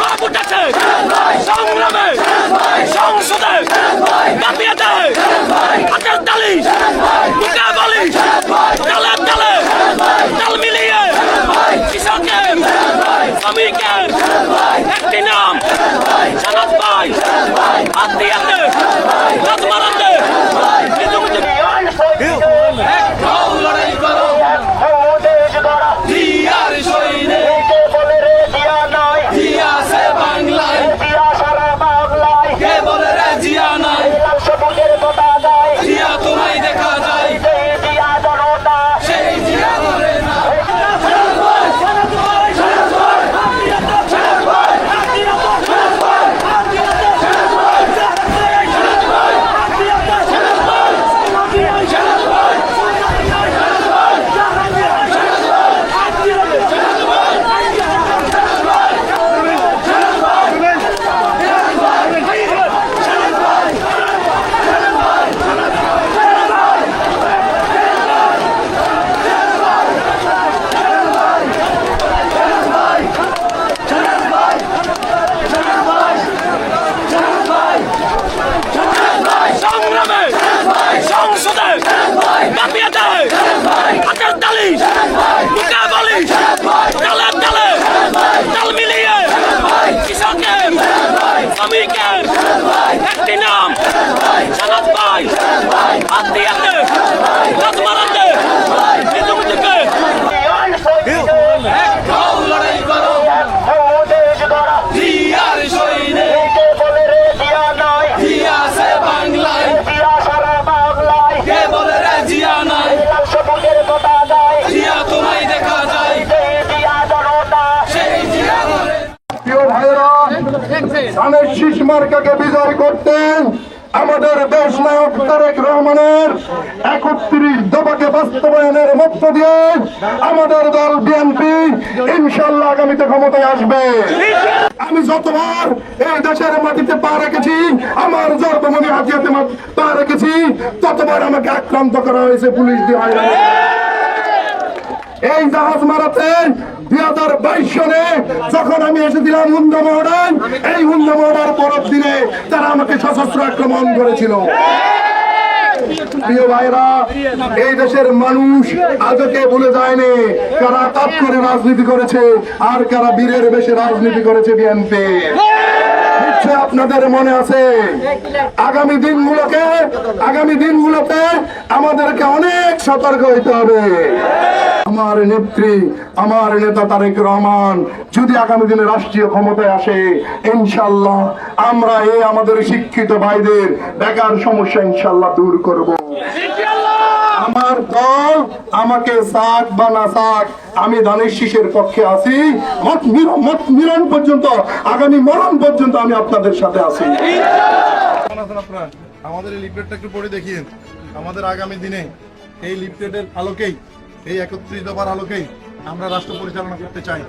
রব উঠেছে সংগ্রামে সংসদে দেয়। হাতের তালি, বুকে বলি তালে তালে তাল মিলিয়ে কৃষকের শ্রমিকের ধানের শীষ মার্কাকে বিজয় করতেন আমাদের দেশ নায়ক তারেক রহমানের একত্রিশ দফাকে বাস্তবায়নের মধ্য দিয়ে আমাদের দল বিএনপি ইনশাল্লাহ আগামীতে ক্ষমতায় আসবে। আমি যতবার এই দেশের মাটিতে পা রেখেছি, আমার জন্মভূমি হাতিয়াতে পা রেখেছি, ততবার আমাকে আক্রান্ত করা হয়েছে পুলিশ দিয়ে। এই জাহাজ মারাতে দুই হাজার বাইশ সনে যখন আমি এসেছিলাম হুন্দা মহড়ায় এই হুন্দা মহড়ার পরের দিনে তারা আমাকে সশস্ত্র আক্রমণ করেছিল। প্রিয় ভাইরা এই দেশের মানুষ আজকে ভুলে যায়নি, কারা কাপ করে রাজনীতি করেছে আর কারা বীরের বেশে রাজনীতি করেছে বিএনপি নিশ্চয় আপনাদের মনে আছে, আগামী দিনগুলোকে, আগামী দিনগুলোতে আমাদেরকে অনেক সতর্ক হইতে হবে। আমার নেত্রী আমার নেতা তারেক রহমান যদি আগামী দিনে রাষ্ট্রীয় ক্ষমতায় আসে ইনশাল্লাহ আমরা এই আমাদের শিক্ষিত ভাইদের বেকার সমস্যা ইনশাল্লাহ দূর করব। আমার দল আমাকে সাক বা না সাক আমি ধানের শীষের পক্ষে আছি। মত মিলন মত মিলন পর্যন্ত আগামী মরণ পর্যন্ত আমি আপনাদের সাথে আছি। আমাদের এই লিফলেটটা একটু পড়ে দেখিয়েন। আমাদের আগামী দিনে এই লিফলেটের আলোকেই এই একত্রিশ দফার আলোকেই আমরা রাষ্ট্র পরিচালনা করতে চাই।